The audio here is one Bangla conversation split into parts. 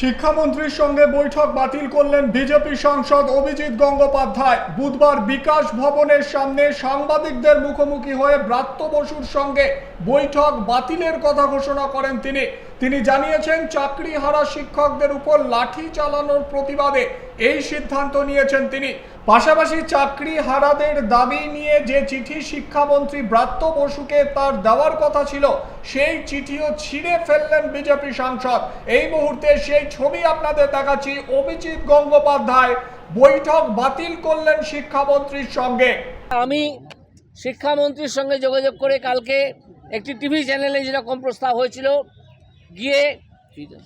শিক্ষামন্ত্রীর সঙ্গে বৈঠক বাতিল করলেন বিজেপি সাংসদ অভিজিৎ গঙ্গোপাধ্যায়। বুধবার বিকাশ ভবনের সামনে সাংবাদিকদের মুখোমুখি হয়ে ব্রাত্য বসুর সঙ্গে বৈঠক বাতিলের কথা ঘোষণা করেন তিনি। তিনি জানিয়েছেন চাকরি হারা শিক্ষকদের উপর লাঠি চালানোর প্রতিবাদে এই সিদ্ধান্ত নিয়েছেন তিনি। পাশাপাশি চাকরি হারাদের দাবি নিয়ে যে চিঠি শিক্ষামন্ত্রী ব্রাত্য বসুকে তার দেওয়ার কথা ছিল, সেই চিঠিও ছিঁড়ে ফেললেন বিজেপি সাংসদ। এই মুহূর্তে সেই ছবি আপনাদের দেখাচ্ছি। অভিজিৎ গঙ্গোপাধ্যায় বৈঠক বাতিল করলেন শিক্ষামন্ত্রীর সঙ্গে। আমি শিক্ষামন্ত্রীর সঙ্গে যোগাযোগ করে কালকে একটি টিভি চ্যানেলে যেরকম প্রস্তাব হয়েছিল, গিয়ে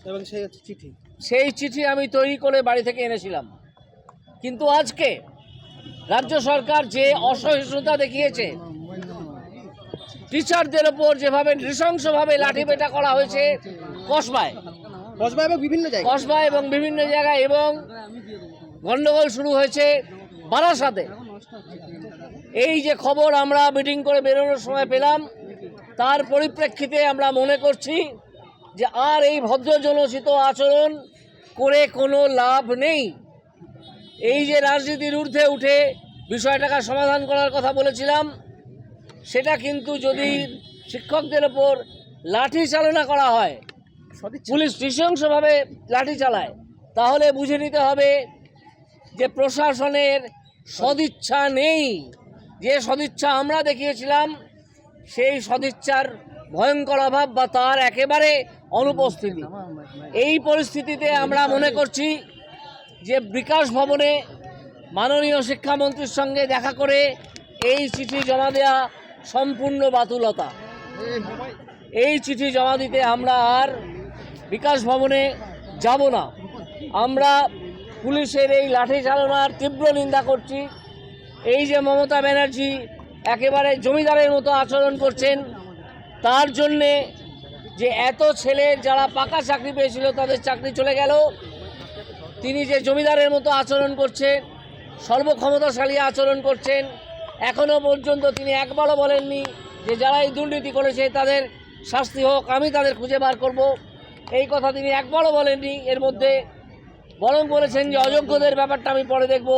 এবং সেই চিঠি। সেই চিঠি আমি তৈরি করে বাড়ি থেকে এনেছিলাম। কিন্তু আজকে রাজ্য সরকার যে অসহিষ্ণুতা দেখিয়েছে টিচারদের ওপর যেভাবে নৃশংসভাবে লাঠিপেটা করা হয়েছে কসবায়। কসবা এবং বিভিন্ন জায়গায়। কসবা এবং বিভিন্ন জায়গায় এবং গন্ডগোল শুরু হয়েছে বারাসাতে। এই যে খবর আমরা মিটিং করে বেরোনোর সময় পেলাম তার পরিপ্রেক্ষিতে আমরা মনে করছি যে আর এই ভদ্রজনচিত আচরণ করে কোনো লাভ নেই। এই যে রাজনীতির ঊর্ধ্বে উঠে বিষয়টাকে সমাধান করার কথা বলেছিলাম সেটা কিন্তু যদি শিক্ষকদের ওপর লাঠি চালনা করা হয় পুলিশ নৃশংসভাবে লাঠি চালায় তাহলে বুঝে নিতে হবে যে প্রশাসনের সদিচ্ছা নেই। যে সদিচ্ছা আমরা দেখিয়েছিলাম সেই সদিচ্ছার ভয়ঙ্কর অভাব বা তার একেবারে অনুপস্থিতি। এই পরিস্থিতিতে আমরা মনে করছি যে বিকাশ ভবনে মাননীয় শিক্ষামন্ত্রীর সঙ্গে দেখা করে এই চিঠি জমা দেওয়া সম্পূর্ণ বাতুলতা। এই চিঠি জমা দিতে আমরা আর বিকাশ ভবনে যাব না। আমরা পুলিশের এই লাঠি চালনার তীব্র নিন্দা করছি। এই যে মমতা ব্যানার্জি একেবারে জমিদারের মতো আচরণ করছেন তার জন্যে যে এত ছেলে যারা পাকা চাকরি পেয়েছিল তাদের চাকরি চলে গেল? তিনি যে জমিদারের মতো আচরণ করছেন, সর্বক্ষমতাশালী আচরণ করছেন এখনও পর্যন্ত তিনি একবারও বলেননি যে যারা এই দুর্নীতি করেছে তাদের শাস্তি হোক, আমি তাদের খুঁজে বার করব। এই কথা তিনি একবারও বলেননি। এর মধ্যে বরং বলেছেন যে অযোগ্যদের ব্যাপারটা আমি পরে দেখব।